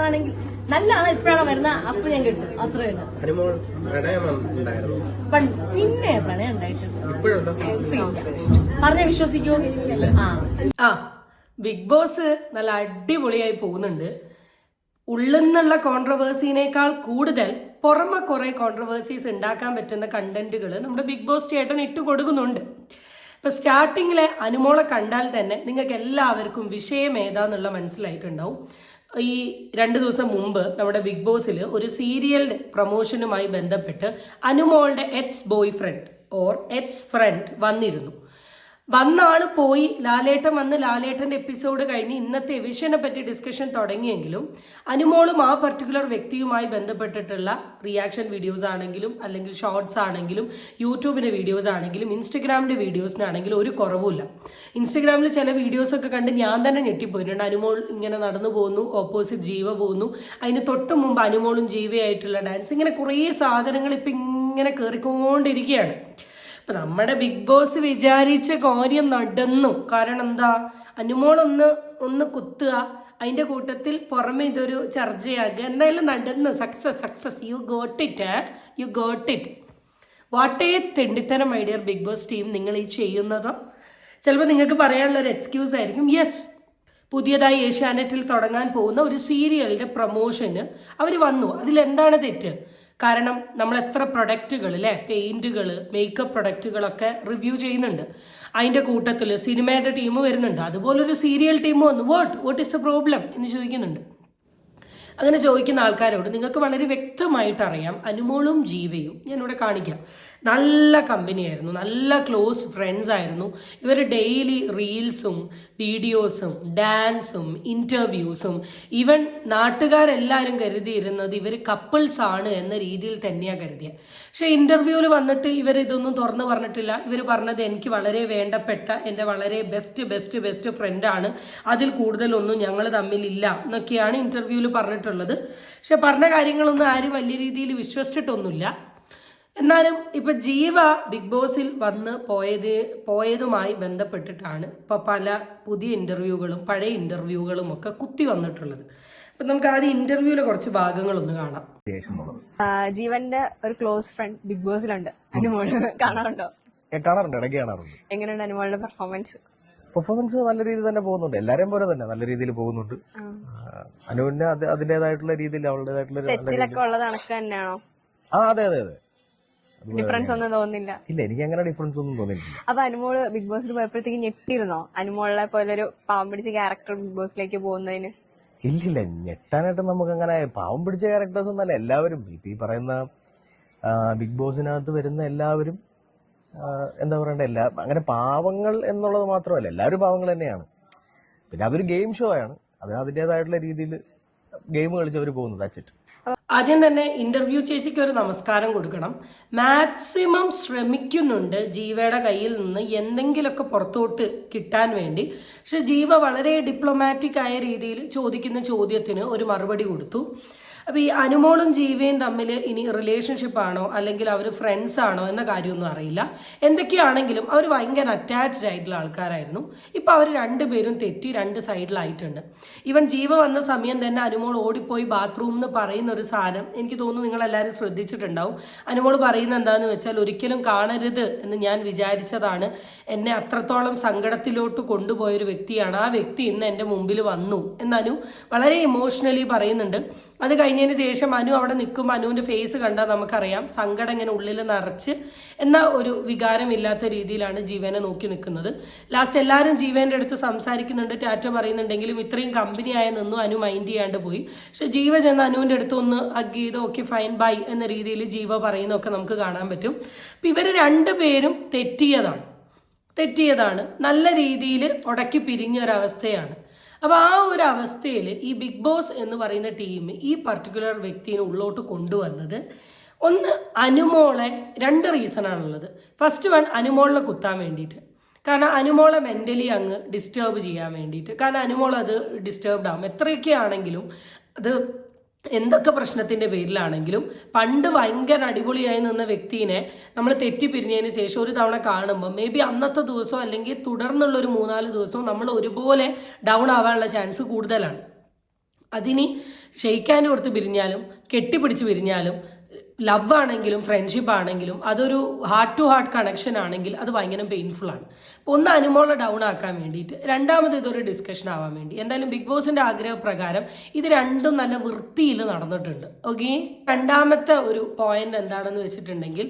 ആളാണെങ്കിൽ നല്ല ആളെ ഇപ്പോഴാണ് വരുന്ന? അപ്പൊ ഞാൻ കിട്ടും. അത്ര പണ്ട് പിന്നെ പ്രണയം ഉണ്ടായിട്ടുണ്ട്. ഇപ്പോഴുണ്ടോ? പറഞ്ഞ വിശ്വസിക്കൂ. ആ. ആ ബിഗ് ബോസ് നല്ല അടിപൊളിയായി പോകുന്നുണ്ട്. ഉള്ളെന്നുള്ള കോൺട്രവേഴ്സിനേക്കാൾ കൂടുതൽ പുറമെ കുറേ കോൺട്രവേഴ്സീസ് ഉണ്ടാക്കാൻ പറ്റുന്ന കണ്ടന്റുകൾ നമ്മുടെ ബിഗ് ബോസ് ചേട്ടൻ ഇട്ട് കൊടുക്കുന്നുണ്ട്. ഇപ്പൊ സ്റ്റാർട്ടിങ്ങിലെ അനുമോളെ കണ്ടാൽ തന്നെ നിങ്ങൾക്ക് എല്ലാവർക്കും വിഷയം ഏതാന്നുള്ള മനസ്സിലായിട്ടുണ്ടാവും. ഈ രണ്ട് ദിവസം മുമ്പ് നമ്മുടെ ബിഗ് ബോസിൽ ഒരു സീരിയൽ പ്രൊമോഷനുമായി ബന്ധപ്പെട്ട് അനുമോളുടെ ex boyfriend or ex friend വന്നിരുന്നു. വന്ന ആൾ പോയി ലാലേട്ടൻ വന്ന് ലാലേട്ടന്റെ എപ്പിസോഡ് കഴിഞ്ഞ് ഇന്നത്തെ എവിഷനെ പറ്റി ഡിസ്കഷൻ തുടങ്ങിയെങ്കിലും അനുമോളും ആ പർട്ടിക്കുലർ വ്യക്തിയുമായി ബന്ധപ്പെട്ടിട്ടുള്ള റിയാക്ഷൻ വീഡിയോസ് ആണെങ്കിലും അല്ലെങ്കിൽ ഷോർട്സ് ആണെങ്കിലും യൂട്യൂബിന്റെ വീഡിയോസ് ആണെങ്കിലും ഇൻസ്റ്റഗ്രാമിന്റെ വീഡിയോസിനാണെങ്കിലും ഒരു കുറവുമില്ല. ഇൻസ്റ്റഗ്രാമിൽ ചില വീഡിയോസ് ഒക്കെ കണ്ട് ഞാൻ തന്നെ ഞെട്ടിപ്പോയിട്ടുണ്ട്. അനുമോൾ ഇങ്ങനെ നടന്നു പോകുന്നു ഓപ്പോസിറ്റ് ജീവ പോകുന്നു അതിന് തൊട്ട് മുമ്പ് അനുമോളും ജീവയായിട്ടുള്ള ഡാൻസ് ഇങ്ങനെ കുറേ സാധനങ്ങൾ ഇപ്പം ഇങ്ങനെ കയറിക്കൊണ്ടിരിക്കുകയാണ് നമ്മുടെ ബിഗ് ബോസ് വിചാരിച്ച കാര്യം നടന്നു. കാരണം എന്താ? അനുമോൾ ഒന്ന് കുത്തുക. അതിന്റെ കൂട്ടത്തിൽ പുറമെ ഇതൊരു ചർച്ചയാകുക എന്തായാലും നടന്നു. Success success you got it you got it what a തെണ്ടിത്തരം my dear big boss team നിങ്ങൾ ഈ ചെയ്യുന്നത്. ചിലപ്പോൾ നിങ്ങൾക്ക് പറയാനുള്ള ഒരു എക്സ്ക്യൂസ് ആയിരിക്കും. യെസ് പുതിയതായി ഏഷ്യാനെറ്റിൽ തുടങ്ങാൻ പോകുന്ന ഒരു സീരിയലിന്റെ പ്രൊമോഷന് അവർ വന്നു. അതിലെന്താണ് തെറ്റ്? കാരണം നമ്മൾ എത്ര പ്രൊഡക്റ്റുകൾ അല്ലേ പെയിന്റുകൾ മേക്കപ്പ് പ്രൊഡക്റ്റുകളൊക്കെ റിവ്യൂ ചെയ്യുന്നുണ്ട്. അതിന്റെ കൂട്ടത്തിൽ സിനിമയുടെ ടീം വരുന്നുണ്ട്. അതുപോലെ ഒരു സീരിയൽ ടീം വന്നു. What what is the problem എന്ന് ചോദിക്കുന്നുണ്ട്. അങ്ങനെ ചോദിക്കുന്ന ആൾക്കാരോട് നിങ്ങൾക്ക് വളരെ വ്യക്തമായിട്ട് അറിയാം അനുമോളും ജീവയും. ഞാനിവിടെ കാണിക്കാം. നല്ല കമ്പനിയായിരുന്നു നല്ല ക്ലോസ് ഫ്രണ്ട്സ് ആയിരുന്നു. ഇവർ ഡെയിലി റീൽസും വീഡിയോസും ഡാൻസും ഇന്റർവ്യൂസും ഈവൻ നാട്ടുകാരെല്ലാവരും കരുതിയിരുന്നത് ഇവർ കപ്പിൾസ് ആണ് എന്ന രീതിയിൽ തന്നെയാണ് കരുതിയത് പക്ഷേ ഇന്റർവ്യൂവിൽ വന്നിട്ട് ഇവർ ഇതൊന്നും തുറന്നു പറഞ്ഞിട്ടില്ല. ഇവർ പറഞ്ഞത് എനിക്ക് വളരെ വേണ്ടപ്പെട്ട എന്റെ വളരെ ബെസ്റ്റ് ബെസ്റ്റ് ബെസ്റ്റ് ഫ്രണ്ടാണ് അതിൽ കൂടുതലൊന്നും ഞങ്ങൾ തമ്മിലില്ല എന്നൊക്കെയാണ് ഇന്റർവ്യൂവിൽ പറഞ്ഞിട്ടുള്ളത്. പക്ഷെ പറഞ്ഞ കാര്യങ്ങളൊന്നും ആരും വലിയ രീതിയിൽ വിശ്വസിച്ചിട്ടൊന്നുമില്ല. എന്നാലും ഇപ്പൊ ജീവ ബിഗ് ബോസിൽ വന്ന് പോയത് പോയതുമായി ബന്ധപ്പെട്ടിട്ടാണ് ഇപ്പൊ പല പുതിയ ഇന്റർവ്യൂകളും പഴയ ഇന്റർവ്യൂകളും ഒക്കെ കുത്തി വന്നിട്ടുള്ളത്. അപ്പൊ നമുക്ക് ആദ്യം ഇന്റർവ്യൂവിലെ കുറച്ച് ഭാഗങ്ങളൊന്ന് കാണാം. ജീവന്റെ ഒരു ക്ലോസ് ഫ്രണ്ട് ബിഗ് ബോസിലുണ്ട്. അനുമോൾ കാണാറുണ്ടോ? കാണാറുണ്ട്. ഇടയ്ക്ക് കാണാറുണ്ട്. എങ്ങനെയുണ്ട് അനുമോളുടെ പെർഫോമൻസ് പെർഫോമൻസ് നല്ല രീതിയിൽ തന്നെ പോകുന്നുണ്ട്. എല്ലാരെയും പോലെ തന്നെ നല്ല രീതിയിൽ പോകുന്നുണ്ട്. അനുവിന്റെ അനുവിന് അത് അതിന്റേതായിട്ടുള്ള രീതിയിൽ അവളുടേതായിട്ടുള്ള ആ അതെ അതെ അത്. ഡിഫറൻസ് ഒന്നും തോന്നില്ല ഇല്ല എനിക്ക് അങ്ങനെ ഡിഫറൻസ് ഒന്നും തോന്നിയിട്ടില്ല. അപ്പൊ അനുമോൾ ബിഗ് ബോസിൽ പോയപ്പോഴത്തേക്ക് ഞെട്ടിയിരുന്നോ? അനുമോളെ പോലെ ഒരു പാവം പിടിച്ച ക്യാരക്ടർ ബിഗ് ബോസിലേക്ക് പോകുന്നതിന്? ഇല്ലില്ല ഞെട്ടാനായിട്ട് നമുക്ക് അങ്ങനെ പാവം പിടിച്ച ക്യാരക്ടേഴ്സ് ഒന്നല്ല എല്ലാവരും. ഈ പറയുന്ന ബിഗ് ബോസിനകത്ത് വരുന്ന എല്ലാവരും എന്താ പറയണ്ട എല്ലാ അങ്ങനെ പാവങ്ങൾ എന്നുള്ളത് മാത്രമല്ല എല്ലാവരും പാവങ്ങൾ തന്നെയാണ്. പിന്നെ അതൊരു ഗെയിം ഷോ ആണ്. അത് അതിന്റെതായിട്ടുള്ള രീതിയിൽ ഗെയിം കളിച്ച് അവർ പോകുന്നത് ഇറ്റ് ആദ്യം തന്നെ ഇന്റർവ്യൂ ചേച്ചിക്ക് ഒരു നമസ്കാരം കൊടുക്കണം. മാക്സിമം ശ്രമിക്കുന്നുണ്ട് ജീവയുടെ കയ്യിൽ നിന്ന് എന്തെങ്കിലുമൊക്കെ പുറത്തോട്ട് കിട്ടാൻ വേണ്ടി. പക്ഷെ ജീവ വളരെ ഡിപ്ലോമാറ്റിക് ആയ രീതിയിൽ ചോദിക്കുന്ന ചോദ്യത്തിന് ഒരു മറുപടി കൊടുത്തു. അപ്പോൾ ഈ അനുമോളും ജീവയും തമ്മിൽ ഇനി റിലേഷൻഷിപ്പ് ആണോ? അല്ലെങ്കിൽ അവർ ഫ്രണ്ട്സ് ആണോ എന്ന കാര്യമൊന്നും അറിയില്ല. എന്തൊക്കെയാണെങ്കിലും അവർ ഭയങ്കര അറ്റാച്ച്ഡ് ആയിട്ടുള്ള ആൾക്കാരായിരുന്നു. ഇപ്പോൾ അവർ രണ്ടുപേരും തെറ്റി രണ്ട് സൈഡിലായിട്ടുണ്ട് ഇവൻ ജീവ വന്ന സമയം തന്നെ അനുമോൾ ഓടിപ്പോയി ബാത്റൂം എന്ന് പറയുന്ന ഒരു സാധനം എനിക്ക് തോന്നുന്നു നിങ്ങളെല്ലാവരും ശ്രദ്ധിച്ചിട്ടുണ്ടാവും. അനുമോൾ പറയുന്ന എന്താണെന്ന് വെച്ചാൽ ഒരിക്കലും കാണരുത് എന്ന് ഞാൻ വിചാരിച്ചതാണ്. എന്നെ അത്രത്തോളം സങ്കടത്തിലോട്ട് കൊണ്ടുപോയൊരു വ്യക്തിയാണ്. ആ വ്യക്തി ഇന്ന് എന്റെ മുമ്പിൽ വന്നു. എന്നനു വളരെ ഇമോഷണലി പറയുന്നുണ്ട്. അത് കഴിഞ്ഞതിന് ശേഷം അനു അവിടെ നിൽക്കും. അനുവിന്റെ ഫേസ് കണ്ടാൽ നമുക്കറിയാം. സങ്കടം ഇങ്ങനെ ഉള്ളിൽ നിറച്ച് എന്ന ഒരു വികാരമില്ലാത്ത രീതിയിലാണ് ജീവനെ നോക്കി നിൽക്കുന്നത്. ലാസ്റ്റ് എല്ലാവരും ജീവന്റെ അടുത്ത് സംസാരിക്കുന്നുണ്ട്. ടാറ്റ പറയുന്നുണ്ടെങ്കിലും ഇത്രയും കമ്പനിയായി നിന്നും അനു മൈൻഡ് ചെയ്യാണ്ട് പോയി. പക്ഷെ ജീവ ചെന്ന് അനുവിന്റെ അടുത്ത് ഒന്ന് ഹഗ് ചെയ്ത് ഓക്കെ ഫൈൻ ബൈ എന്ന രീതിയിൽ ജീവ പറയുന്നതൊക്കെ നമുക്ക് കാണാൻ പറ്റും. അപ്പം ഇവർ രണ്ടുപേരും തെറ്റിയതാണ്. തെറ്റിയതാണ്. നല്ല രീതിയിൽ ഉടക്കി പിരിഞ്ഞ ഒരവസ്ഥയാണ്. അപ്പോൾ ആ ഒരു അവസ്ഥയിൽ ഈ ബിഗ് ബോസ് എന്ന് പറയുന്ന ടീം ഈ പർട്ടിക്കുലർ വ്യക്തിനെ ഉള്ളോട്ട് കൊണ്ടുവന്നത് ഒന്ന് അനുമോളെ രണ്ട് റീസണാണുള്ളത് ഫസ്റ്റ് വൺ അനുമോളിനെ കുത്താൻ വേണ്ടിയിട്ട്. കാരണം അനുമോളെ മെന്റലി അങ്ങ് ഡിസ്റ്റേബ് ചെയ്യാൻ വേണ്ടിയിട്ട്. കാരണം അനുമോൾ അത് ഡിസ്റ്റേബ്ഡ് ആവും. എത്രയൊക്കെ ആണെങ്കിലും അത് എന്തൊക്കെ പ്രശ്നത്തിന്റെ പേരിലാണെങ്കിലും പണ്ട് ഭയങ്കര അടിപൊളിയായി നിന്ന വ്യക്തിനെ നമ്മൾ തെറ്റിപ്പിരിഞ്ഞതിന് ശേഷം ഒരു തവണ കാണുമ്പോൾ മേ ബി അന്നത്തെ ദിവസം അല്ലെങ്കിൽ തുടർന്നുള്ള ഒരു മൂന്നാൽ ദിവസം നമ്മൾ ഒരുപോലെ ഡൗൺ ആവാനുള്ള ചാൻസ് കൂടുതലാണ്. അതിനി ഷെയ്ക്കാൻ കൊടുത്ത് പിരിഞ്ഞാലും കെട്ടിപ്പിടിച്ച് പിരിഞ്ഞാലും ലവ് ആണെങ്കിലും ഫ്രണ്ട്ഷിപ്പ് ആണെങ്കിലും അതൊരു ഹാർട്ട് ടു ഹാർട്ട് കണക്ഷൻ ആണെങ്കിൽ അത് ഭയങ്കര പെയിൻഫുൾ ആണ്. അപ്പോൾ ഒന്ന് അനുമോളെ ഡൗൺ ആക്കാൻ വേണ്ടിയിട്ട് രണ്ടാമത് ഇതൊരു ഡിസ്കഷൻ ആവാൻ വേണ്ടി. എന്തായാലും ബിഗ് ബോസിന്റെ ആഗ്രഹപ്രകാരം ഇത് രണ്ടും നല്ല വൃത്തിയിൽ നടന്നിട്ടുണ്ട്. ഓക്കെ രണ്ടാമത്തെ ഒരു പോയിന്റ് എന്താണെന്ന് വെച്ചിട്ടുണ്ടെങ്കിൽ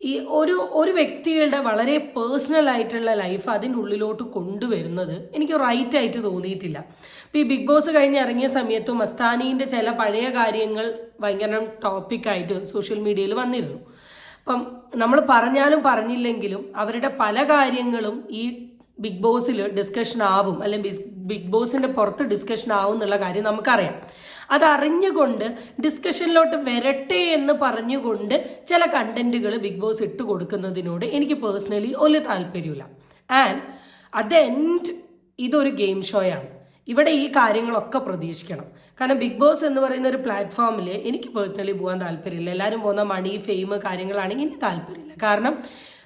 ഈ ഒരു ഒരു വ്യക്തിയുടെ വളരെ പേഴ്സണൽ ആയിട്ടുള്ള ലൈഫ് അതിന്റെ ഉള്ളിലോട്ട് കൊണ്ടുവരുന്നത് എനിക്ക് റൈറ്റ് ആയിട്ട് തോന്നിയിട്ടില്ല. ഇപ്പോൾ ഈ ബിഗ് ബോസ് കഴിഞ്ഞ് ഇറങ്ങിയ സമയത്തും മസ്താനീന്റെ ചില പഴയ കാര്യങ്ങൾ ഭയങ്കര ടോപ്പിക്കായിട്ട് സോഷ്യൽ മീഡിയയിൽ വന്നിരുന്നു. അപ്പം നമ്മൾ പറഞ്ഞാലും പറഞ്ഞില്ലെങ്കിലും അവരുടെ പല കാര്യങ്ങളും ഈ ബിഗ് ബോസിൽ ഡിസ്കഷൻ ആവും. അല്ലെങ്കിൽ ബിഗ് ബോസിന്റെ പുറത്ത് ഡിസ്കഷൻ ആവും എന്നുള്ള കാര്യം നമുക്കറിയാം. അതറിഞ്ഞുകൊണ്ട് ഡിസ്കഷനിലോട്ട് വരട്ടെ എന്ന് പറഞ്ഞുകൊണ്ട് ചില കണ്ടന്റുകൾ ബിഗ് ബോസ് ഇട്ട് കൊടുക്കുന്നതിനോട് എനിക്ക് പേഴ്സണലി ഒരു താല്പര്യമില്ല ആൻഡ് അറ്റ് ദ എൻഡ് ഇതൊരു ഗെയിം ഷോയാണ് ഇവിടെ ഈ കാര്യങ്ങളൊക്കെ പ്രതീക്ഷിക്കണം. കാരണം ബിഗ് ബോസ് എന്ന് പറയുന്ന ഒരു പ്ലാറ്റ്ഫോമിൽ എനിക്ക് പേഴ്സണലി പോകാൻ താല്പര്യമില്ല. എല്ലാവരും പോകുന്ന മണി ഫെയിം കാര്യങ്ങളാണെങ്കിൽ എനിക്ക് താല്പര്യമില്ല. കാരണം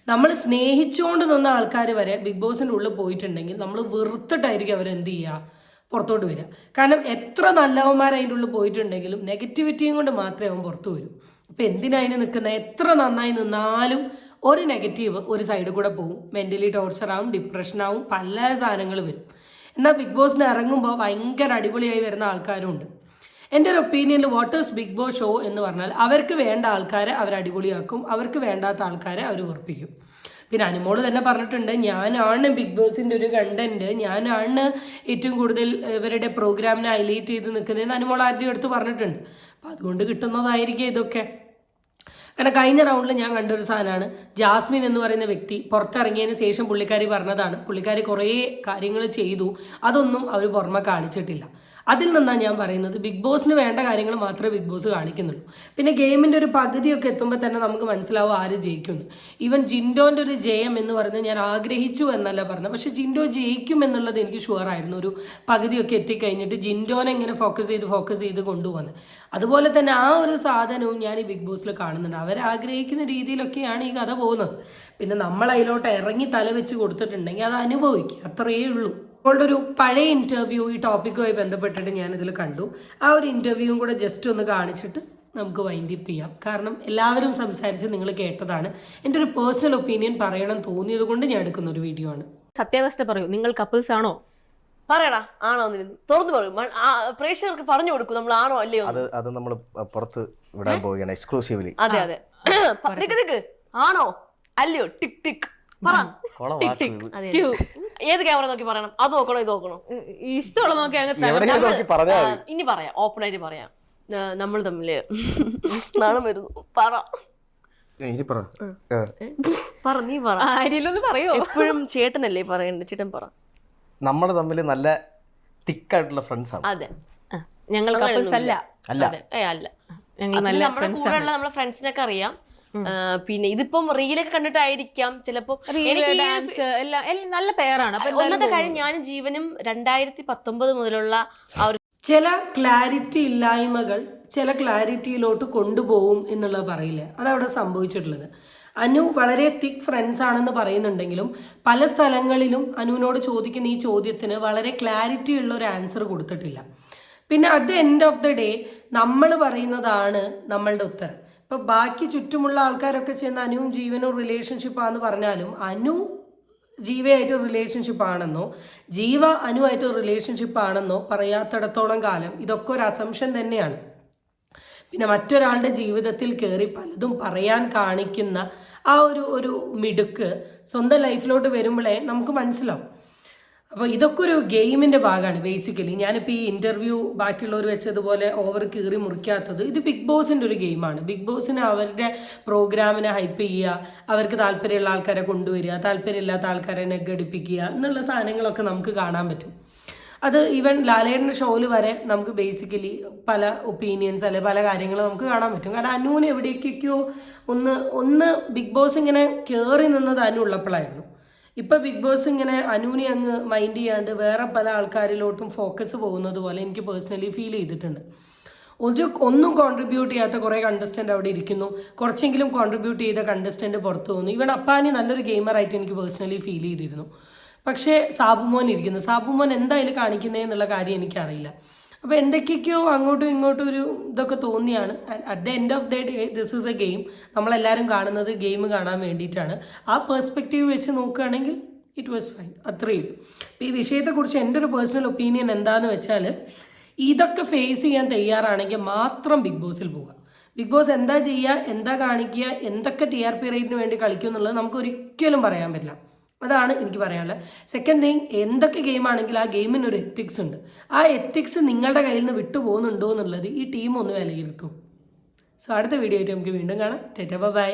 നമ്മൾ സ്നേഹിച്ചുകൊണ്ട് നിന്ന ആൾക്കാർ വരെ ബിഗ് ബോസിന്റെ ഉള്ളിൽ പോയിട്ടുണ്ടെങ്കിൽ നമ്മൾ വെറുത്തിട്ടായിരിക്കും അവരെന്ത് ചെയ്യുക? പുറത്തോട്ട് വരിക. കാരണം എത്ര നല്ലവന്മാർ അതിന്റെ ഉള്ളിൽ പോയിട്ടുണ്ടെങ്കിലും നെഗറ്റിവിറ്റിയും കൊണ്ട് മാത്രമേ അവൻ പുറത്തു വരൂ. അപ്പം എന്തിനതിന് നിൽക്കുന്ന? എത്ര നന്നായി നിന്നാലും ഒരു നെഗറ്റീവ് ഒരു സൈഡിൽ കൂടെ പോകും മെന്റലി ടോർച്ചറാവും ഡിപ്രഷനാവും പല സാധനങ്ങൾ വരും. എന്നാൽ ബിഗ് ബോസിന് ഇറങ്ങുമ്പോൾ ഭയങ്കര അടിപൊളിയായി വരുന്ന ആൾക്കാരും ഉണ്ട്. എന്റെ ഒരു ഒപ്പീനിയനിൽ what is big boss show എന്ന് പറഞ്ഞാൽ അവർക്ക് വേണ്ട ആൾക്കാരെ അവർ അടിപൊളിയാക്കും അവർക്ക് വേണ്ടാത്ത ആൾക്കാരെ അവർ ഉറപ്പിക്കും. പിന്നെ അനുമോൾ തന്നെ പറഞ്ഞിട്ടുണ്ട് ഞാനാണ് ബിഗ് ബോസിന്റെ ഒരു കണ്ടന്റ് ഞാനാണ് ഏറ്റവും കൂടുതൽ ഇവരുടെ പ്രോഗ്രാമിനെ ഹൈലൈറ്റ് ചെയ്ത് നിൽക്കുന്നതെന്ന് അനുമോൾ ആരുടെയും അടുത്ത് പറഞ്ഞിട്ടുണ്ട്. അപ്പം അതുകൊണ്ട് കിട്ടുന്നതായിരിക്കും ഇതൊക്കെ. കാരണം കഴിഞ്ഞ റൗണ്ടിൽ ഞാൻ കണ്ടൊരു സാധനമാണ് ജാസ്മിൻ എന്ന് പറയുന്ന വ്യക്തി പുറത്തിറങ്ങിയതിന് ശേഷം പുള്ളിക്കാരി പറഞ്ഞതാണ് പുള്ളിക്കാരി കുറേ കാര്യങ്ങൾ ചെയ്തു അതൊന്നും അവർ പുറമെ കാണിച്ചിട്ടില്ല. അതിൽ നിന്നാണ് ഞാൻ പറയുന്നത് ബിഗ് ബോസിന് വേണ്ട കാര്യങ്ങൾ മാത്രമേ ബിഗ് ബോസ് കാണിക്കുന്നുള്ളൂ. പിന്നെ ഗെയിമിന്റെ ഒരു പകുതിയൊക്കെ എത്തുമ്പോൾ തന്നെ നമുക്ക് മനസ്സിലാവും ആര് ജയിക്കുന്നു ഈവൻ ജിൻഡോന്റെ ഒരു ജയം എന്ന് പറഞ്ഞ് ഞാൻ ആഗ്രഹിച്ചു എന്നല്ല പറഞ്ഞത്. പക്ഷേ ജിൻഡോ ജയിക്കും എന്നുള്ളത് എനിക്ക് ഷുവർ ആയിരുന്നു. ഒരു പകുതിയൊക്കെ എത്തിക്കഴിഞ്ഞിട്ട് ജിൻഡോനെ ഇങ്ങനെ ഫോക്കസ് ചെയ്ത് ഫോക്കസ് ചെയ്ത് കൊണ്ടുപോകുന്നത് അതുപോലെ തന്നെ ആ ഒരു സാധനവും ഞാൻ ഈ ബിഗ് ബോസിൽ കാണുന്നുണ്ട്. അവരാഗ്രഹിക്കുന്ന രീതിയിലൊക്കെയാണ് ഈ കഥ പോകുന്നത്. പിന്നെ നമ്മൾ അതിലോട്ട് ഇറങ്ങി തല വെച്ച് കൊടുത്തിട്ടുണ്ടെങ്കിൽ അത് അനുഭവിക്കുക അത്രയേ ഉള്ളൂ. അവളുടെ ഒരു പഴയ ഇന്റർവ്യൂ ഈ ടോപ്പിക്കുമായി ബന്ധപ്പെട്ടിട്ട് ഞാൻ ഇതിൽ കണ്ടു. ആ ഒരു ഇന്റർവ്യൂവും കൂടെ ജസ്റ്റ് ഒന്ന് കാണിച്ചിട്ട് നമുക്ക് വൈൻഡ് അപ്പ് ചെയ്യാം. കാരണം എല്ലാവരും സംസാരിച്ച് നിങ്ങൾ കേട്ടതാണ്. എന്റെ ഒരു പേഴ്സണൽ ഒപ്പീനിയൻ പറയണം തോന്നിയത് കൊണ്ട് ഞാൻ എടുക്കുന്ന ഒരു വീഡിയോ ആണ്. സത്യാവസ്ഥ പറയൂ. നിങ്ങൾ കപ്പിൾസ് ആണോ? പറയടാ ആണോ തുറന്നു പറയും. ആ, പ്രേക്ഷകർക്ക് പറഞ്ഞു കൊടുക്കും നമ്മൾ ആണോ അല്ലയോ അത് അത് നമ്മൾ പുറത്ത് വിടാൻ പോവുകയാണ് എക്സ്ക്ലൂസീവ്ലി അതെ അതെ. ആണോ? അല്ലയോ? Tick tick. പറ. ഏത് ക്യാമറ നോക്കി പറയണം? അത് നോക്കണോ ഇത് നോക്കണോ? ഇഷ്ടമുള്ള നോക്കി അങ്ങ് ഇനി പറയാം. ഓപ്പൺ ആയിട്ട് പറയാം. നമ്മൾ തമ്മിൽ. നാളെ വരുന്നു. പറ. പറ. പറ നീ പറ. ആര്യയിലൊന്ന് പറയോ? എപ്പോഴും ചേട്ടനല്ലേ പറയണ്ട? ചേട്ടൻ പറ. നമ്മൾ തമ്മിൽ നല്ല തിക്കായിട്ടുള്ള ഫ്രണ്ട്സ് ആണ്. അതെ. ഞങ്ങൾ അല്ല. അല്ല. അല്ല. ഞങ്ങൾ നല്ല നമ്മുടെ കൂടെയുള്ള നമ്മുടെ ഫ്രണ്ട്സിനൊക്കെ അറിയാം. പിന്നെ ഇതിപ്പം റീലൊക്കെ കണ്ടിട്ടായിരിക്കാം. ചിലപ്പോ എനിക്ക് ഡാൻസ് എല്ലാം എല്ലാം നല്ല പേരാണ് ഒന്നത്തെ കാര്യം ഞാൻ ജീവനും രണ്ടായിരത്തി പത്തൊമ്പത് മുതലുള്ള ആ ഒരു ചില ക്ലാരിറ്റി ഇല്ലായ്മകൾ ചില ക്ലാരിറ്റിയിലോട്ട് കൊണ്ടുപോകും എന്നുള്ളത് പറയില്ലേ? അതവിടെ സംഭവിച്ചിട്ടുള്ളത്. അനു വളരെ തിക് ഫ്രണ്ട്സ് ആണെന്ന് പറയുന്നുണ്ടെങ്കിലും പല സ്ഥലങ്ങളിലും അനുവിനോട് ചോദിക്കുന്ന ഈ ചോദ്യത്തിന് വളരെ ക്ലാരിറ്റി ഉള്ള ഒരു ആൻസർ കൊടുത്തിട്ടില്ല. പിന്നെ at the end of the day നമ്മൾ പറയുന്നതാണ് നമ്മളുടെ ഉത്തരം. ഇപ്പൊ ബാക്കി ചുറ്റുമുള്ള ആൾക്കാരൊക്കെ ചെന്ന് അനുവും ജീവനും റിലേഷൻഷിപ്പാന്ന് പറഞ്ഞാലും അനു ജീവയായിട്ട് റിലേഷൻഷിപ്പ് ആണെന്നോ ജീവ അനുവായിട്ട് റിലേഷൻഷിപ്പ് ആണെന്നോ പറയാത്തിടത്തോളം കാലം ഇതൊക്കെ ഒരു അസംഷൻ തന്നെയാണ്. പിന്നെ മറ്റൊരാളുടെ ജീവിതത്തിൽ കയറി പലതും പറയാൻ കാണിക്കുന്ന ആ ഒരു ഒരു മിടുക്ക് സ്വന്തം ലൈഫിലോട്ട് വരുമ്പോഴേ നമുക്ക് മനസ്സിലാവും. അപ്പോൾ ഇതൊക്കെ ഒരു ഗെയിമിന്റെ ഭാഗമാണ് ബേസിക്കലി ഞാനിപ്പോൾ ഈ ഇന്റർവ്യൂ ബാക്കിയുള്ളവർ വെച്ചതുപോലെ ഓവർ കീറി മുറിക്കാത്തത് ഇത് ബിഗ് ബോസിന്റെ ഒരു ഗെയിമാണ്. ബിഗ് ബോസിന് അവരുടെ പ്രോഗ്രാമിനെ ഹൈപ്പ് ചെയ്യുക അവർക്ക് താല്പര്യമുള്ള ആൾക്കാരെ കൊണ്ടുവരിക താല്പര്യമില്ലാത്ത ആൾക്കാരെ നെഗടിപ്പിക്കുക എന്നുള്ള സാധനങ്ങളൊക്കെ നമുക്ക് കാണാൻ പറ്റും. അത് ഈവൻ ലാലേട്ടന്റെ ഷോയിൽ വരെ നമുക്ക് ബേസിക്കലി പല ഒപ്പീനിയൻസ് അല്ലെ പല കാര്യങ്ങളും നമുക്ക് കാണാൻ പറ്റും. കാരണം അനുവിന് എവിടേക്കൊക്കെയോ ഒന്ന് ഒന്ന് ബിഗ് ബോസ് ഇങ്ങനെ കയറി നിന്നത് അനു ഉള്ളപ്പോഴായിരുന്നു. ഇപ്പൊ ബിഗ് ബോസ് ഇങ്ങനെ അനുവിനെ അങ്ങ് മൈൻഡ് ചെയ്യാണ്ട് വേറെ പല ആൾക്കാരിലോട്ടും ഫോക്കസ് പോകുന്നത് പോലെ എനിക്ക് പേഴ്സണലി ഫീൽ ചെയ്തിട്ടുണ്ട്. ഒരു ഒന്നും കോൺട്രിബ്യൂട്ട് ചെയ്യാത്ത കുറേ കണ്ടസ്റ്റന്റ് അവിടെ ഇരിക്കുന്നു. കുറച്ചെങ്കിലും കോൺട്രിബ്യൂട്ട് ചെയ്ത കണ്ടസ്റ്റന്റ് പുറത്തു പോകുന്നു ഇവൻ അപ്പാനി നല്ലൊരു ഗെയിമറായിട്ട് എനിക്ക് പേഴ്സണലി ഫീൽ ചെയ്തിരുന്നു. പക്ഷേ സാബുമോൻ ഇരിക്കുന്നു. സാബുമോൻ എന്തായാലും കാണിക്കുന്നതെന്നുള്ള കാര്യം എനിക്കറിയില്ല. അപ്പോൾ എന്തൊക്കെയൊക്കെയോ അങ്ങോട്ടും ഇങ്ങോട്ടും ഒരു ഇതൊക്കെ തോന്നിയാണ്. At the end of the day this is a game നമ്മളെല്ലാവരും കാണുന്നത് ഗെയിം കാണാൻ വേണ്ടിയിട്ടാണ്. ആ പെർസ്പെക്റ്റീവ് വെച്ച് നോക്കുകയാണെങ്കിൽ ഇറ്റ് വാസ് ഫൈൻ അത്രയേ. ഈ വിഷയത്തെക്കുറിച്ച് എന്റെ ഒരു പേഴ്സണൽ ഒപ്പീനിയൻ എന്താണെന്ന് വെച്ചാൽ ഇതൊക്കെ ഫേസ് ചെയ്യാൻ തയ്യാറാണെങ്കിൽ മാത്രം ബിഗ് ബോസിൽ പോകാം ബിഗ് ബോസ് എന്താ ചെയ്യുക എന്താ കാണിക്കുക എന്തൊക്കെ ടി ആർ പി റേറ്റിന് വേണ്ടി കളിക്കും എന്നുള്ളത് നമുക്ക് ഒരിക്കലും പറയാൻ പറ്റില്ല. അതാണ് എനിക്ക് പറയാനുള്ളത്. സെക്കൻഡ് തിങ് എന്തൊക്കെ ഗെയിം ആണെങ്കിൽ ആ ഗെയിമിന് ഒരു എത്തിക്സ് ഉണ്ട്. ആ എത്തിക്സ് നിങ്ങളുടെ കയ്യിൽ നിന്ന് വിട്ടുപോകുന്നുണ്ടോ എന്നുള്ളത് ഈ ടീം ഒന്ന് വിലയിരുത്തും. സോ അടുത്ത വീഡിയോ ആയിട്ട് നമുക്ക് വീണ്ടും കാണാം. ടെറ്റ ബൈ